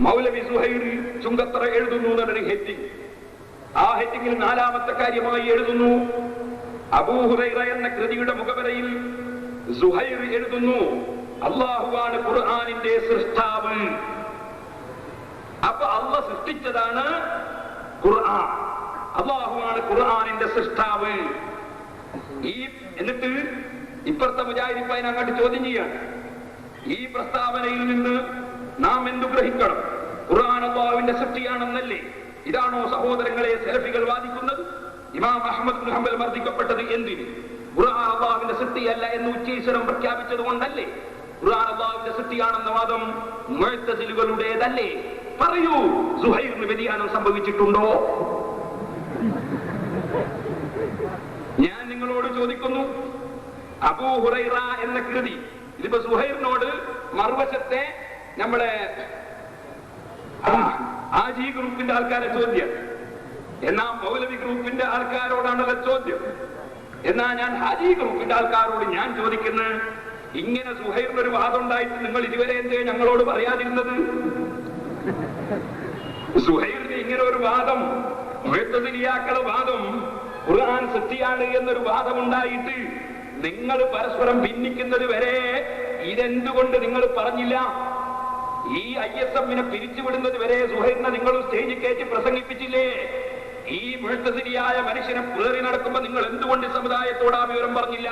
മൗലവി സുഹൈറി ചുങ്കത്തറ എഴുതുന്നു എന്നൊരു ഹെറ്റിംഗ് ആ ഹെറ്റിംഗിൽ നാലാമത്തെ കാര്യമായി എഴുതുന്നു. അബൂഹുറൈറ എന്ന കൃതിയുടെ മുഖവരയിൽ സുഹൈർ എഴുതുന്നു. അള്ളാഹുവാണ് ഖുർആാനിന്റെ സൃഷ്ടാവ്. അപ്പൊ അള്ള സൃഷ്ടിച്ചതാണ് ഖുർആൻ. അള്ളാഹുവാണ് ഖുർആാനിന്റെ സൃഷ്ടാവ്. ഈ എന്നിട്ട് ഇപ്പുറത്തെ മുജാഹിദിപ്പ അങ്ങോട്ട് ചോദ്യം ചെയ്യാണ്. ഈ പ്രസ്താവനയിൽ നിന്ന് നാം എന്തു ഗ്രഹിക്കണം? ഖുർആൻ അള്ളാഹുവിന്റെ സൃഷ്ടിയാണെന്നല്ലേ? ഇതാണോ സഹോദരങ്ങളെ സെലഫികൾ വാദിക്കുന്നത്? ഇമാം അഹമ്മദ് മുഹമ്മൽ മർദ്ദിക്കപ്പെട്ടത് എന്തിന്? ഖുർആൻ അള്ളാഹുവിന്റെ സൃഷ്ടിയല്ല എന്ന് ഉച്ചീശ്വരം പ്രഖ്യാപിച്ചത് കൊണ്ടല്ലേ? ഖുർആൻ അള്ളാഹുവിന്റെ സൃഷ്ടിയാണെന്ന വാദം മുഴത്തസിലുകളുടേതല്ലേ പറയൂ സുഹൈറിന് വ്യതിയാനം സംഭവിച്ചിട്ടുണ്ടോ? ഞാൻ നിങ്ങളോട് ചോദിക്കുന്നു അബൂ ഹുറൈറ എന്ന കൃതി. ഇതിപ്പോ സുഹൈറിനോട് മറുവശത്തെ നമ്മുടെ ആ- ജി ഗ്രൂപ്പിന്റെ ആൾക്കാരെ ചോദ്യം. എന്നാ മൗലവി ഗ്രൂപ്പിന്റെ ആൾക്കാരോടാണല്ലോ ചോദ്യം? എന്നാ ഞാൻ ഹാജി ഗ്രൂപ്പിന്റെ ആൾക്കാരോട് ഞാൻ ചോദിക്കുന്നത്? ഇങ്ങനെ സുഹൈറിന് ഒരു വാദം ഉണ്ടായിട്ട് നിങ്ങൾ ഇതുവരെ എന്തേ ഞങ്ങളോട് പറയാതിരുന്നത്? സുഹൈറിന് ഇങ്ങനെ ഒരു വാദം മുഴത്തതിലിയാക്കള വാദം ഖുർആൻ സൃഷ്ടിയാണ് എന്നൊരു വാദം ഉണ്ടായിട്ട് നിങ്ങൾ പരസ്പരം ഭിന്നിക്കുന്നത് വരെ ഇതെന്തുകൊണ്ട് നിങ്ങൾ പറഞ്ഞില്ല? ഈ ഐ എസ് എമ്മിനെ പിരിച്ചുവിടുന്നത് വരെ സുഹൈറിനെ നിങ്ങൾ സ്റ്റേജ് കയറ്റി പ്രസംഗിപ്പിച്ചില്ലേ? ഈ മുഴുത്തതിരിയായ മനുഷ്യനെ പേറി നടക്കുമ്പോ നിങ്ങൾ എന്തുകൊണ്ട് സമുദായത്തോട് ആ വിവരം പറഞ്ഞില്ല?